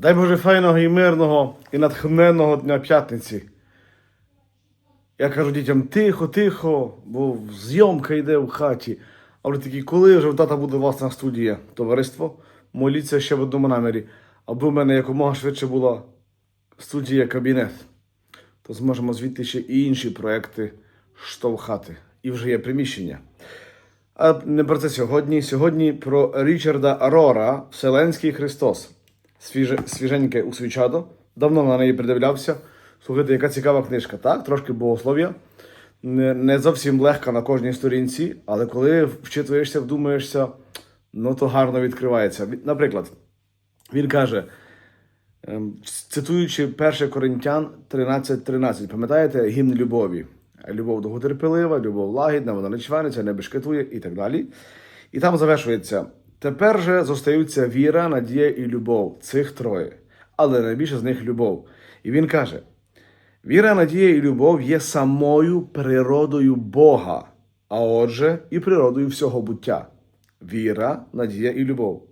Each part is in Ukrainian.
Дай Боже файного і мирного і натхненного дня п'ятниці. Я кажу дітям тихо, тихо, бо зйомка йде в хаті. А вони такі, коли вже в тата буде власна студія, товариство, моліться ще в одному намірі, аби в мене якомога швидше була студія кабінет. То зможемо звідти ще і інші проекти штовхати. І вже є приміщення. А не про це сьогодні. Сьогодні про Річарда Рора, Вселенський Христос. Свіже, свіженьке у свічадо. Давно на неї придивлявся. Слухайте, яка цікава книжка. Так, трошки богослов'я. Не, не зовсім легка на кожній сторінці, але коли вчитуєшся, вдумаєшся, ну то гарно відкривається. Наприклад, він каже, ем, цитуючи 1 Коринтян 13.13, пам'ятаєте гімн любові? Любов довготерпелива, любов лагідна, вона не чваниться, не бешкетує і так далі. І там завершується: тепер же зостаються віра, надія і любов цих троє, але найбільше з них любов. І він каже: віра, надія і любов є самою природою Бога, а отже, і природою всього буття. Віра, надія і любов.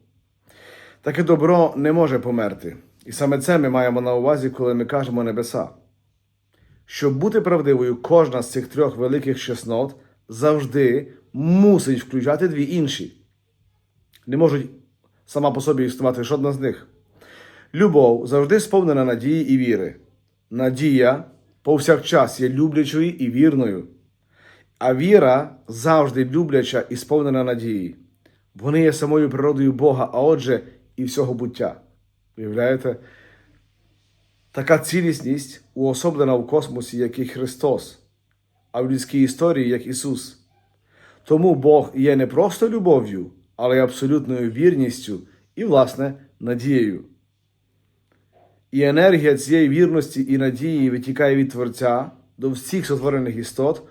Таке добро не може померти. І саме це ми маємо на увазі, коли ми кажемо небеса. Щоб бути правдивою, кожна з цих трьох великих чеснот завжди мусить включати дві інші. Не можуть сама по собі існувати жодна з них. Любов завжди сповнена надії і віри. Надія повсякчас є люблячою і вірною. А віра завжди любляча і сповнена надії. Вони є самою природою Бога, а отже, і всього буття. Уявляєте? Така цілісність уособлена в космосі, як і Христос, а в людській історії, як Ісус. Тому Бог є не просто любов'ю, але й абсолютною вірністю і, власне, надією. І енергія цієї вірності і надії витікає від Творця до всіх сотворених істот,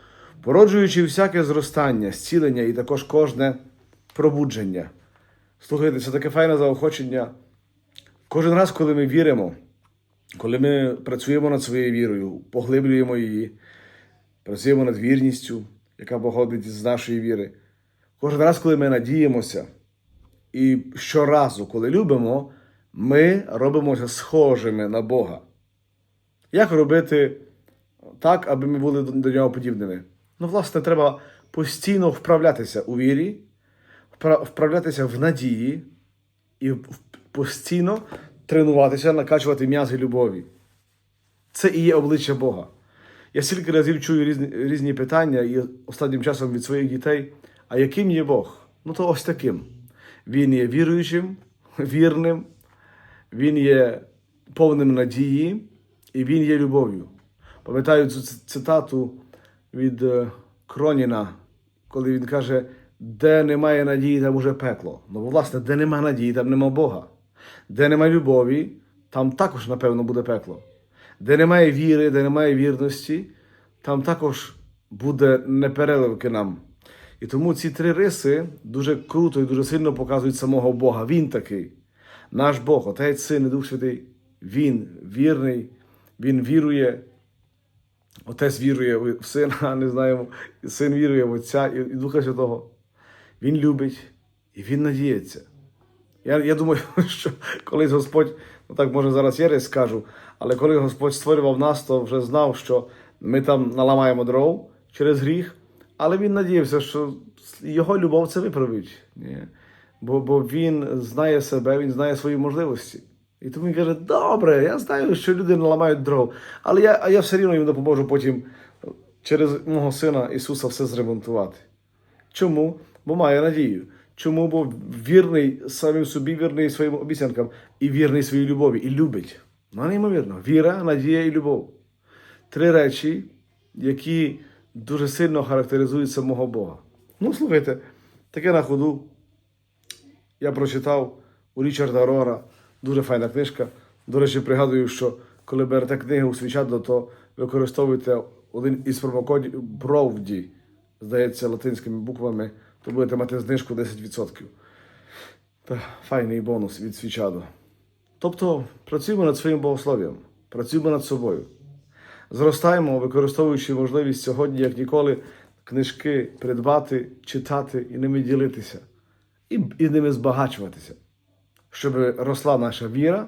породжуючи всяке зростання, зцілення і також кожне пробудження. Слухайте, це таке файне заохочення. Кожен раз, коли ми віримо, коли ми працюємо над своєю вірою, поглиблюємо її, працюємо над вірністю, яка походить з нашої віри. Кожен раз, коли ми надіємося, і щоразу, коли любимо, ми робимося схожими на Бога. Як робити так, аби ми були до- нього подібними? Ну, власне, треба постійно вправлятися у вірі, вправлятися в надії і постійно тренуватися, накачувати м'язи любові. Це і є обличчя Бога. Я стільки разів чую різні, різні питання і останнім часом від своїх дітей: а яким є Бог? Ну то ось таким. Він є віруючим, вірним, він є повним надії, і він є любов'ю. Пам'ятаю цю цитату від е, Кроніна, коли він каже: де немає надії, там уже пекло. Ну, бо, власне, де немає надії, там нема Бога. Де немає любові, там також, напевно, буде пекло. Де немає віри, де немає вірності, там також буде непереливки нам. І тому ці три риси дуже круто і дуже сильно показують самого Бога. Він такий. Наш Бог, Отець, Син і Дух Святий, Він вірний, Він вірує. Отець вірує в Сина, не знаємо, Син вірує в Отця і Духа Святого. Він любить і Він надіється. Я, я думаю, що колись Господь, ну так може зараз я рис скажу, але коли Господь створював нас, то вже знав, що ми там наламаємо дров через гріх, але він надіявся, що його любов це виправить. Ні. Бо, бо він знає себе, він знає свої можливості. І тому він каже: добре, я знаю, що люди наламають дров, але я, а я все рівно їм допоможу потім через мого сина Ісуса все зремонтувати. Чому? Бо має надію. Чому? Бо вірний самим собі, вірний своїм обіцянкам і вірний своїй любові, і любить. Ну, неймовірно. Віра, надія і любов. Три речі, які дуже сильно характеризують самого Бога. Ну, слухайте, таке на ходу. Я прочитав у Річарда Рора, дуже файна книжка. До речі, пригадую, що коли берете книгу свічадло, то використовуйте один із промокодів Бровді, здається, латинськими буквами, то будете мати знижку 10%. Та файний бонус від свічаду. Тобто працюємо над своїм богослов'ям, працюємо над собою. Зростаємо, використовуючи можливість сьогодні, як ніколи, книжки придбати, читати і ними ділитися, і, і ними збагачуватися, щоб росла наша віра,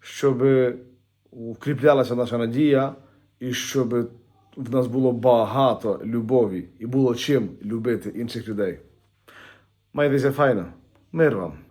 щоб укріплялася наша надія і щоб в нас було багато любові і було чим любити інших людей. Майтеся файно. Мир вам.